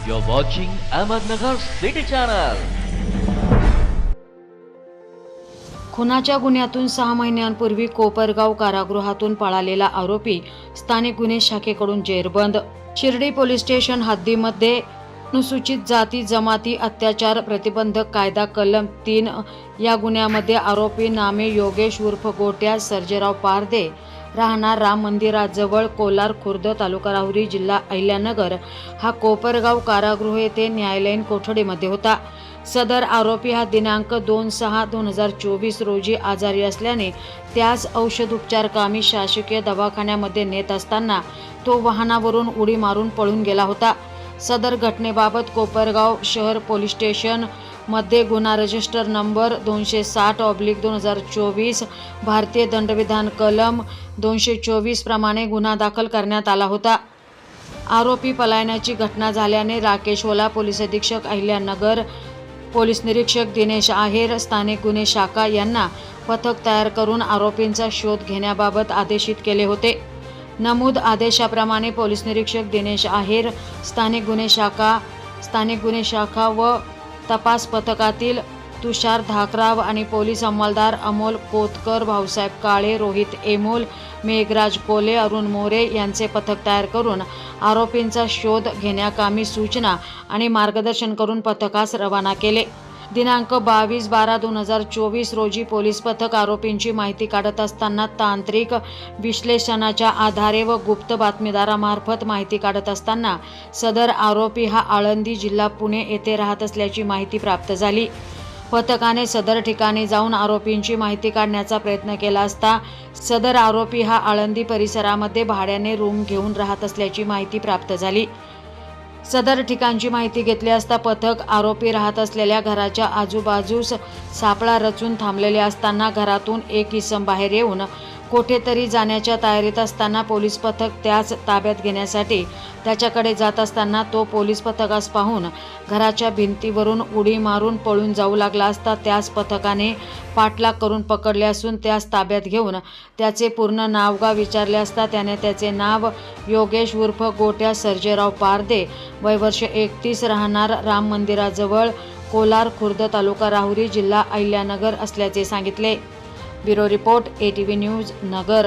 You're watching Ahmednagar City Channel. खुनाच्या गुन्ह्यातून सहा महिन्यांपूर्वी कोपरगाव कारागृहातून पळालेला आरोपी स्थानिक गुन्हे शाखेकडून जेरबंद शिर्डी पोलीस स्टेशन हद्दीमध्ये अनुसूचित जाती जमाती अत्याचार प्रतिबंधक कायदा कलम तीन या गुन्ह्यामध्ये आरोपी नामे योगेश उर्फ गोट्या सर्जेराव पारदे राहणार राम मंदिराजवळ कोलार खुर्द तालुका राहुरी जिल्हा अहिल्यानगर. हा कोपरगाव कारागृह येथे न्यायालयीन कोठडीमध्ये होता. सदर आरोपी हा दिनांक दोन सहा दोन हजार चोवीस रोजी आजारी असल्याने त्यास औषध उपचार कामी शासकीय दवाखान्यामध्ये नेत असताना तो वाहनावरून उडी मारून पळून गेला होता. सदर घटनेबाबत कोपरगाव शहर पोलीस स्टेशन मध्ये गुन्हा रजिस्टर नंबर दोनशे साठ ऑब्लिक दोन हजार चोवीस भारतीय दंडविधान कलम दोनशे चोवीस प्रमाणे गुन्हा दाखल करण्यात आला होता. आरोपी पलायनाची घटना झाल्याने राकेश ओला पोलीस अधीक्षक अहिल्यानगर पोलीस निरीक्षक दिनेश आहेर स्थानिक गुन्हे शाखा यांना पथक तयार करून आरोपींचा शोध घेण्याबाबत आदेशित केले होते. नमूद आदेशाप्रमाणे पोलीस निरीक्षक दिनेश आहेर स्थानिक गुन्हे शाखा स्थानिक गुन्हे शाखा व तपास पथकातील तुषार धाकराव आणि पोलीस अंमलदार अमोल कोतकर भाऊसाहेब काळे रोहित एमोल मेघराज कोले अरुण मोरे यांचे पथक तयार करून आरोपींचा शोध घेण्याकामी सूचना आणि मार्गदर्शन करून पथकास रवाना केले. दिनांक बावीस बारा दोन हजार चोवीस रोजी पोलीस पथक आरोपींची माहिती काढत असताना तांत्रिक विश्लेषणाच्या आधारे व गुप्त बातमीदारामार्फत माहिती काढत असताना सदर आरोपी हा आळंदी जिल्हा पुणे येथे राहत असल्याची माहिती प्राप्त झाली. पथकाने सदर ठिकाणी जाऊन आरोपींची माहिती काढण्याचा प्रयत्न केला असता सदर आरोपी हा आळंदी परिसरामध्ये भाड्याने रूम घेऊन राहत असल्याची माहिती प्राप्त झाली. सदर ठिकाणची माहिती घेतली असता पथक आरोपी राहत असलेल्या घराच्या आजूबाजूस सापळा रचून थांबलेले असताना घरातून एक इसम बाहेर येऊन कोठेतरी जाण्याच्या तयारीत असताना पोलीस पथक त्याच ताब्यात घेण्यासाठी त्याच्याकडे जात असताना तो पोलीस पथकास पाहून घराच्या भिंतीवरून उडी मारून पळून जाऊ लागला असता त्यास पथकाने पाठलाग करून पकडले असून त्यास ताब्यात घेऊन त्याचे पूर्ण नावगाव विचारले असता त्याने त्याचे नाव योगेश उर्फ गोट्या सर्जेराव पारदे वय वर्ष एकतीस राहणार राम मंदिराजवळ कोलार खुर्द तालुका राहुरी जिल्हा अहिल्यानगर असल्याचे सांगितले. Bureau report ATV news Nagar.